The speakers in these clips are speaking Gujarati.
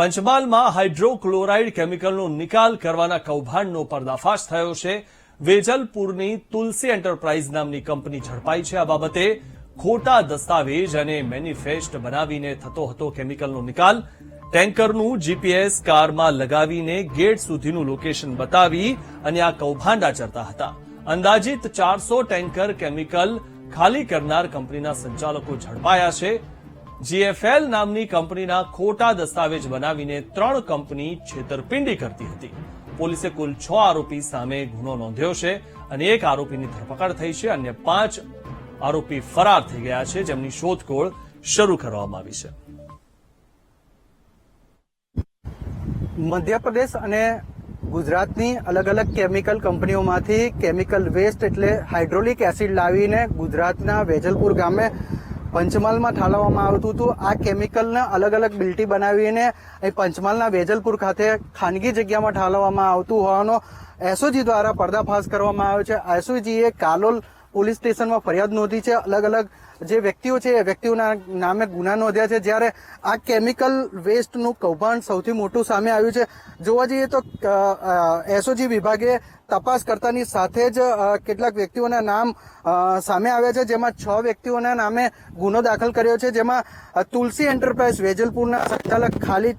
પંચમહાલમાં હાઇડ્રોક્લોરાઇડ કેમિકલનો નિકાલ કરવાના કૌભાંડનો પર્દાફાશ થયો છે. વેજલપુરની તુલસી એન્ટરપ્રાઇઝ નામની કંપની ઝડપાઈ છે. આ બાબતે ખોટા દસ્તાવેજ અને મેનિફેસ્ટ બનાવીને થતો હતો કેમિકલનો નિકાલ. ટેન્કરનું જીપીએસ કારમાં લગાવીને ગેટ સુધીનું લોકેશન બતાવી અને આ કૌભાંડ આચરતા હતા. અંદાજિત ચારસો ટેન્કર કેમિકલ ખાલી કરનાર કંપનીના સંચાલકો ઝડપાયા છે. જીએફએલ નામની કંપનીના ખોટા દસ્તાવેજ બનાવીને ત્રણ કંપની છેતરપિંડી કરતી હતી. પોલીસે કુલ છ આરોપી સામે ગુનો નોંધ્યો છે અને એક આરોપીની ધરપકડ થઈ છે, અન્ય પાંચ આરોપી ફરાર થઈ ગયા છે, જેમની શોધખોળ શરૂ કરવામાં આવી છે. મધ્યપ્રદેશ અને ગુજરાતની અલગ અલગ કેમિકલ કંપનીઓમાંથી કેમિકલ વેસ્ટ એટલે હાઇડ્રોલિક એસિડ લાવીને ગુજરાતના વેજલપુર ગામે પંચમહાલમાં ઠાલવવામાં આવતું હતું. આ કેમિકલને અલગ અલગ બિલ્ટી બનાવીને અહીં પંચમહાલના વેજલપુર ખાતે ખાનગી જગ્યામાં ઠાલવવામાં આવતું હોવાનો એસઓજી દ્વારા પર્દાફાશ કરવામાં આવ્યો છે. એસઓજીએ કાલોલ પોલીસ સ્ટેશનમાં ફરિયાદ નોંધી છે. અલગ અલગ જે વ્યક્તિઓ છે, એ વ્યક્તિઓના નામે ગુના નોંધ્યા છે. જ્યારે આ કેમિકલ વેસ્ટનું કૌભાંડ સૌથી મોટું સામે આવ્યું છે. જોવા જઈએ તો એસઓજી વિભાગે તપાસ કરતાની સાથે જ કેટલાક વ્યક્તિઓના નામ સામે આવ્યા છે. જેમાં છ વ્યક્તિઓના નામે ગુનો દાખલ કર્યો છે. જેમાં તુલસી એન્ટરપ્રાઇઝ વેજલપુરના સંચાલક ખાલિદ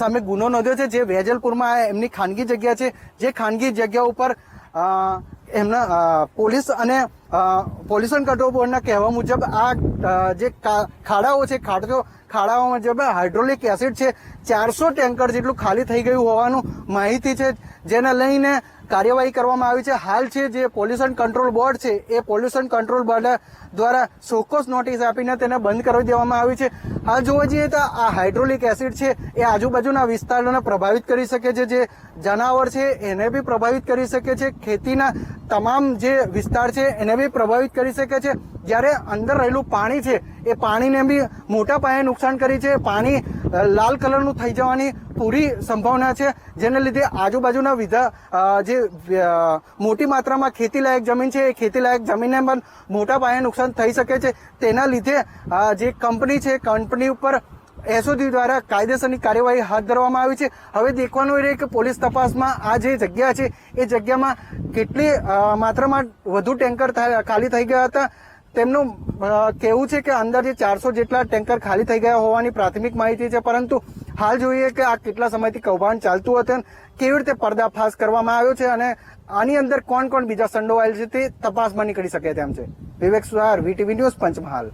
સામે ગુનો નોંધ્યો છે. જે વેજલપુરમાં એમની ખાનગી જગ્યા છે. જે ખાનગી જગ્યા ઉપર એમના પોલીસ અને પોલ્યુશન કંટ્રોલ બોર્ડના કહેવા મુજબ આ જે ખાડાઓ છે, ખાડો, ખાડાઓ મુજબ હાઇડ્રોલિક એસિડ છે, ચારસો ટેન્કર જેટલું ખાલી થઈ ગયું હોવાનું માહિતી છે, જેને લઈને કાર્યવાહી કરવામાં આવી છે. હાલ છે જે પોલ્યુશન કંટ્રોલ બોર્ડ છે, એ પોલ્યુશન કંટ્રોલ બોર્ડ દ્વારા સોકોસ નોટિસ આપીને તેને બંધ કરી દેવામાં આવી છે. હાલ જોવા જઈએ તો આ હાઇડ્રોલિક એસિડ છે, એ આજુબાજુના વિસ્તારોને પ્રભાવિત કરી શકે છે, જે જનાવર છે, એને બી પ્રભાવિત કરી શકે છે. ખેતીના તમામ જે વિસ્તાર છે, એને બી પ્રભાવિત કરી શકે છે. જ્યારે અંદર રહેલું પાણી છે, એ પાણીને બી મોટા પાયે નુકસાન કરી છે. પાણી લાલ કલરનું થઈ જવાની પૂરી સંભાવના છે. જેને લીધે આજુબાજુના વિધા જે મોટી માત્રામાં ખેતીલાયક જમીન છે, એ ખેતીલાયક જમીનને પણ મોટા પાયે નુકસાન થઈ શકે છે. તેના લીધે જે કંપની છે, કંપની ઉપર એસઓજી દ્વારા કાયદેસરની કાર્યવાહી હાથ ધરવામાં આવી છે. હવે દેખવાનું રહે કે પોલીસ તપાસમાં આ જે જગ્યા છે, એ જગ્યામાં કેટલી માત્રામાં વધુ ટેન્કર ખાલી થઈ ગયા હતા. તેમનું કહેવું છે કે અંદર જે ચારસો જેટલા ટેન્કર ખાલી થઈ ગયા હોવાની પ્રાથમિક માહિતી છે, પરંતુ હાલ જોઈએ કે આ કેટલા સમયથી કૌભાંડ ચાલતું હતું કેવી રીતે પર્દાફાશ કરવામાં આવ્યો છે અને આની અંદર કોણ કોણ બીજા સંડોવાયેલ છે તે તપાસમાં નીકળી શકે તેમ છે. Vivek Suhar, VTV news, Panchmahal.